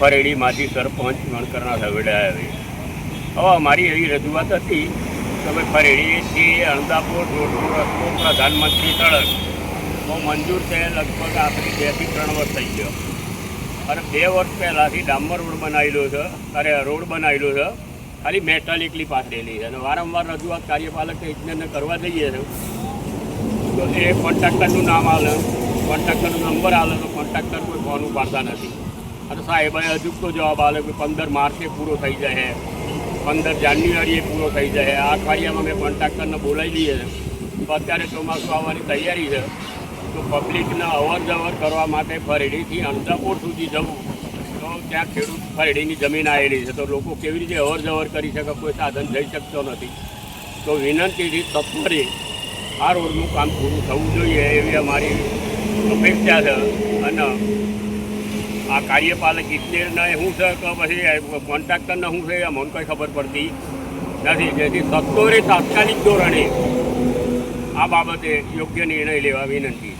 ફરેડીમાંથી સરપંચ વણકરના સવેડા છે. હવે અમારી એવી રજૂઆત હતી તમે ફરેડીથી અણદાપુર રોડનો રસ્તો પ્રધાનમંત્રી સડક તો મંજૂર છે લગભગ આખરી બેથી ત્રણ વર્ષ થઈ ગયો. અને બે વર્ષ પહેલાંથી ડામર રોડ બનાવેલો છે, અરે રોડ બનાવેલો છે, ખાલી મેટાલિકલી પાથરેલી છે. અને વારંવાર રજૂઆત કાર્યપાલક ઇજનેરને કરવા જઈએ છે. તો એ કોન્ટ્રાક્ટરનું નામ આવે કોન્ટ્રાક્ટરનો નંબર આવે તો કોન્ટ્રાક્ટર કોઈ ફોન ઉપાડતા નથી. અને હજુ તો જવાબ આવે કે પંદર માર્ચે પૂરો થઈ જાય પંદર જાન્યુઆરીએ પૂરો થઈ જાય આ અઠવાડિયામાં મેં કોન્ટ્રાક્ટરને બોલાવી લઈએ તો અત્યારે ચોમાસું આવવાની તૈયારી છે. તો પબ્લિકને અવર જવર કરવા માટે ફરેડીથી અંધાપુર સુધી જવું. તો ત્યાં ખેડૂત ફરડીની જમીન આવેલી છે. તો લોકો કેવી રીતે અવર જવર કરી શકે? કોઈ સાધન જઈ શકતો નથી. તો વિનંતીથી સત્વરે આ રોડનું કામ પૂરું થવું જોઈએ એવી અમારી અપેક્ષા છે. અને આ કાર્યપાલક ઇજનેરના શું છે કે પછી કોન્ટ્રાક્ટરને શું છે એ મને કંઈ ખબર પડતી નથી. જેથી સત્તોરે તાત્કાલિક ધોરણે આ બાબતે યોગ્ય નિર્ણય લેવા વિનંતી.